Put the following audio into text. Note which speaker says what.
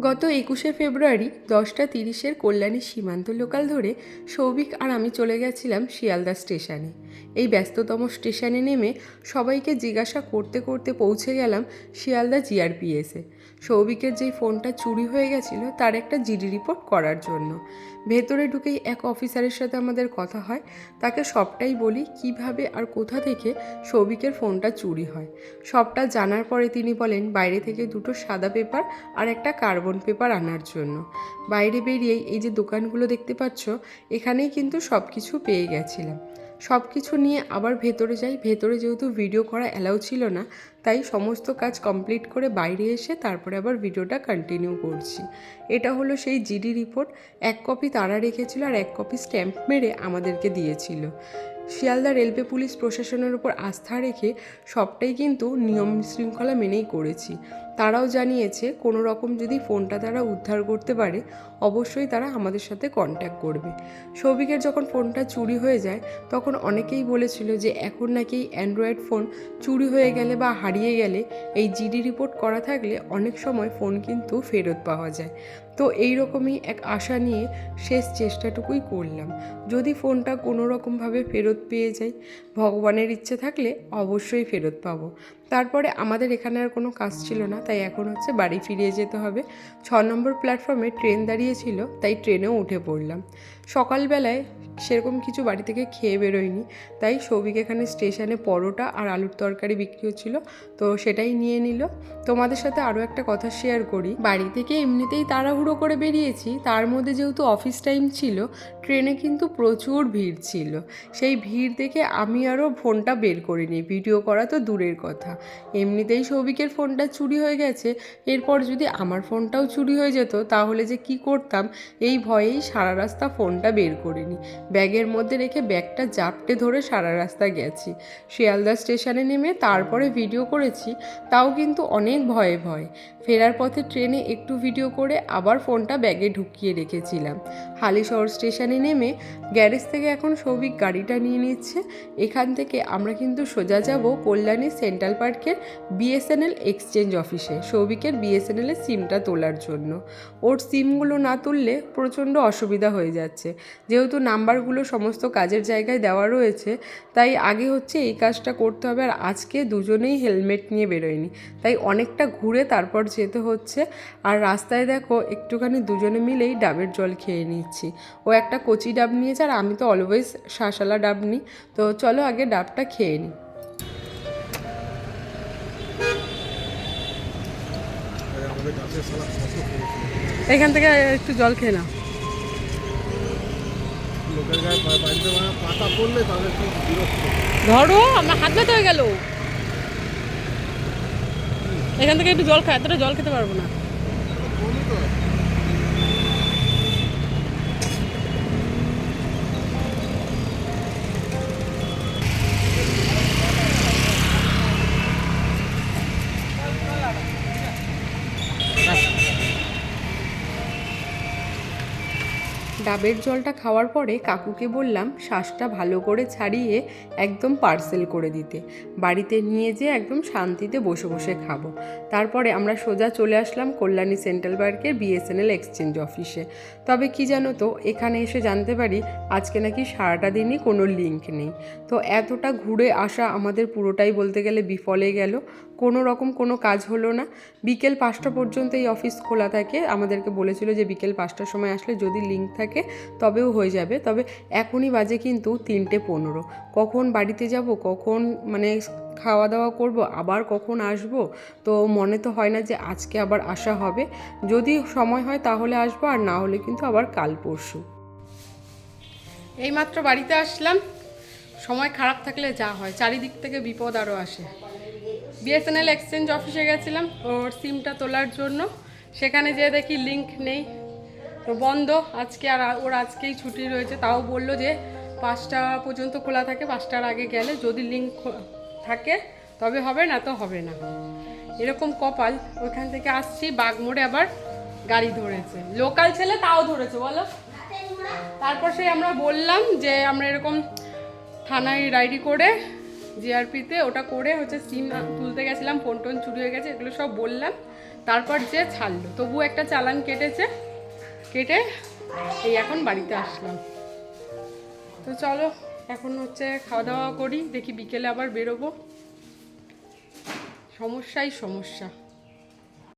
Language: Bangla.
Speaker 1: গত একুশে ফেব্রুয়ারি দশটা তিরিশের কল্যাণী সীমান্ত লোকাল ধরে সৌভিক আর আমি চলে গেছিলাম শিয়ালদা স্টেশনে। এই ব্যস্ততম স্টেশনে নেমে সবাইকে জিজ্ঞাসা করতে করতে পৌঁছে গেলাম শিয়ালদা জিআরপিএসে সৌভিকের যেই ফোনটা চুরি হয়ে গেছিল, তার একটা জিডি রিপোর্ট করার জন্য। ভেতরে ঢুকেই এক অফিসারের সাথে আমাদের কথা হয়। তাকে সবটাই বলি, কীভাবে আর কোথা থেকে সৌভিকের ফোনটা চুরি হয়। সবটা জানার পরে তিনি বলেন, বাইরে থেকে দুটো সাদা পেপার আর একটা কার্বন পেপার আনার জন্য। বাইরে বেরিয়েই এই যে দোকানগুলো দেখতে পাচ্ছ, এখানেই কিন্তু সব কিছু পেয়ে গেছিলাম। সব কিছু নিয়ে আবার ভেতরে যাই। ভেতরে যেহেতু ভিডিও করা অ্যালাউ ছিল না তাই সমস্ত কাজ কমপ্লিট করে বাইরে এসে তারপরে আবার ভিডিওটা কন্টিনিউ করছি। এটা হলো সেই জিডি রিপোর্ট এক কপি তারা রেখেছিল আর এক কপি স্ট্যাম্প মেরে আমাদেরকে দিয়েছিল। শিয়ালদা রেলওয়ে পুলিশ প্রশাসনের উপর আস্থা রেখে সবটাই কিন্তু নিয়ম শৃঙ্খলা মেনেই করেছি। তারাও জানিয়েছে, কোনো রকম যদি ফোনটা তারা উদ্ধার করতে পারে, অবশ্যই তারা আমাদের সাথে কন্ট্যাক্ট করবে। সৌভিকের যখন ফোনটা চুরি হয়ে যায়, তখন অনেকেই বলেছিল যে এখন নাকি অ্যান্ড্রয়েড ফোন চুরি হয়ে গেলে বা হারিয়ে গেলে এই জিডি রিপোর্ট করা থাকলে অনেক সময় ফোন কিন্তু ফেরত পাওয়া যায়। তো এই রকমই এক আশা নিয়ে শেষ চেষ্টাটুকুই করলাম। যদি ফোনটা কোনো রকমভাবে ফেরত পেয়ে যাই, ভগবানের ইচ্ছে থাকলে অবশ্যই ফেরত পাবো। তারপরে আমাদের এখানে আর কোনো কাজ ছিল না, তাই এখন হচ্ছে বাড়ি ফিরিয়ে যেতে হবে। ছ নম্বর প্ল্যাটফর্মে ট্রেন দাঁড়িয়েছিল, তাই ট্রেনেও উঠে পড়লাম। সকালবেলায় সেরকম কিছু বাড়ি থেকে খেয়ে বেরোয়নি, তাই সৌভিক এখানে স্টেশনে পরোটা আর আলুর তরকারি বিক্রি হচ্ছিল, তো সেটাই নিয়ে নিল। তোমাদের সাথে আরও একটা কথা শেয়ার করি, বাড়ি থেকে এমনিতেই তাড়াহুড়ো করে বেরিয়েছি, তার মধ্যে যেহেতু অফিস টাইম ছিল, ট্রেনে কিন্তু প্রচুর ভিড় ছিল। সেই ভিড় দেখে আমি আরও ফোনটা বের করিনি ভিডিও করা তো দূরের কথা। এমনিতেই সৌভিকের ফোনটা চুরি হয়ে গেছে, এরপর যদি আমার ফোনটাও চুরি হয়ে যেত, তাহলে যে কি করতাম? এই ভয়েই সারা রাস্তা ফোনটা বের করিনি ব্যাগের মধ্যে রেখে ব্যাগটা জাপটে ধরে সারা রাস্তা গেছি। শিয়ালদা স্টেশনে নেমে তারপরে ভিডিও করেছি, তাও কিন্তু অনেক ভয়ে ভয়। ফেরার পথে ট্রেনে একটু ভিডিও করে আবার ফোনটা ব্যাগে ঢুকিয়ে রেখেছিলাম। হালিশহর স্টেশনে নেমে গ্যারেজ থেকে এখন সৌভিক গাড়িটা নিয়ে নিচ্ছে। এখান থেকে আমরা কিন্তু সোজা যাব কল্যাণী সেন্ট্রাল পার্কের বিএসএনএল এক্সচেঞ্জ অফিসে, সৌভিকের বিএসএনএল এর সিমটা তোলার জন্য। ওর সিমগুলো না তুললে প্রচণ্ড অসুবিধা হয়ে যাচ্ছে। যেহেতু নাম্বারগুলো সমস্ত কাজের জায়গায় দেওয়া রয়েছে, তাই আগে হচ্ছে এই কাজটা করতে হবে আর আজকে দুজনেই হেলমেট নিয়ে বেরোয়নি। তাই অনেকটা ঘুরে তারপর যেতে হচ্ছে। আর রাস্তায় দেখো একটুখানি দুজনে মিলেই ডাবের জল খেয়ে নিচ্ছি। ও একটা কচি ডাব নিয়েছে আর আমি তো অলওয়েজ শাঁসালা ডাব নিই। তো চলো আগে ডাবটা খেয়ে নিই। এখান থেকে একটু জল খেয়ে নাও। ধরো আমার হাত ব্যথা হয়ে গেল। এখান থেকে একটু জল খাই এতটা জল খেতে পারব না। ডাবের জলটা খাওয়ার পরে কাকুকে বললাম শ্বাসটা ভালো করে ছাড়িয়ে একদম পার্সেল করে দিতে। বাড়িতে নিয়ে যেয়ে একদম শান্তিতে বসে বসে খাব। তারপরে আমরা সোজা চলে আসলাম কল্যাণী সেন্ট্রাল পার্কের বিএসএনএল এক্সচেঞ্জ অফিসে তবে কি জানো তো, এখানে এসে জানতে পারি আজকে নাকি সারাটা দিনই কোনো লিঙ্ক নেই। তো এতটা ঘুরে আসা আমাদের পুরোটাই বলতে গেলে বিফলে গেল। কোনো রকম কোনো কাজ হলো না। বিকেল পাঁচটা পর্যন্ত এই অফিস খোলা থাকে। আমাদেরকে বলেছিল যে বিকেল পাঁচটার সময় আসলে যদি লিঙ্ক থাকে তবেও হয়ে যাবে। তবে এখনই বাজে কিন্তু তিনটে পনেরো। কখন বাড়িতে যাব, কখন মানে খাওয়া দাওয়া করব, আবার কখন আসব? তো মনে তো হয় না যে আজকে আবার আসা হবে। যদি সময় হয় তাহলে আসব, আর না হলে কিন্তু আবার কাল পরশু। এইমাত্র বাড়িতে আসলাম। সময় খারাপ থাকলে যা হয়, চারিদিক থেকে বিপদ আরও আসে। বিএসএনএল এক্সচেঞ্জ অফিসে গেছিলাম, ওর সিমটা তোলার জন্য। সেখানে যেয়ে দেখি লিংক নেই। তো বন্ধ। আজকে আর ওর আজকেই ছুটি রয়েছে। তাও বলল যে পাঁচটা পর্যন্ত খোলা থাকে, পাঁচটার আগে গেলে। যদি লিঙ্ক থাকে, তবে হবে, না তো হবে না। এরকম কপাল। ওইখান থেকে আসছি বাগমোড়ে আবার গাড়ি ধরেছে। লোকাল ছেলে তাও ধরেছে, বলো। তারপর সেই আমরা বললাম যে আমরা এরকম থানায় ডায়েরি করে জিআরপিতে ওটা করে হচ্ছে সিম তুলতে গেছিলাম ফোন টোন চুরি হয়ে গেছে, এগুলো সব বললাম।
Speaker 2: তারপর যে ছাড়লো। তবু একটা চালান কেটেছে। কেটে এই এখন বাড়িতে আসলাম। তো চলো, এখন হচ্ছে খাওয়া দাওয়া করি, দেখি বিকেলে আবার বেরোবো। সমস্যাই সমস্যা।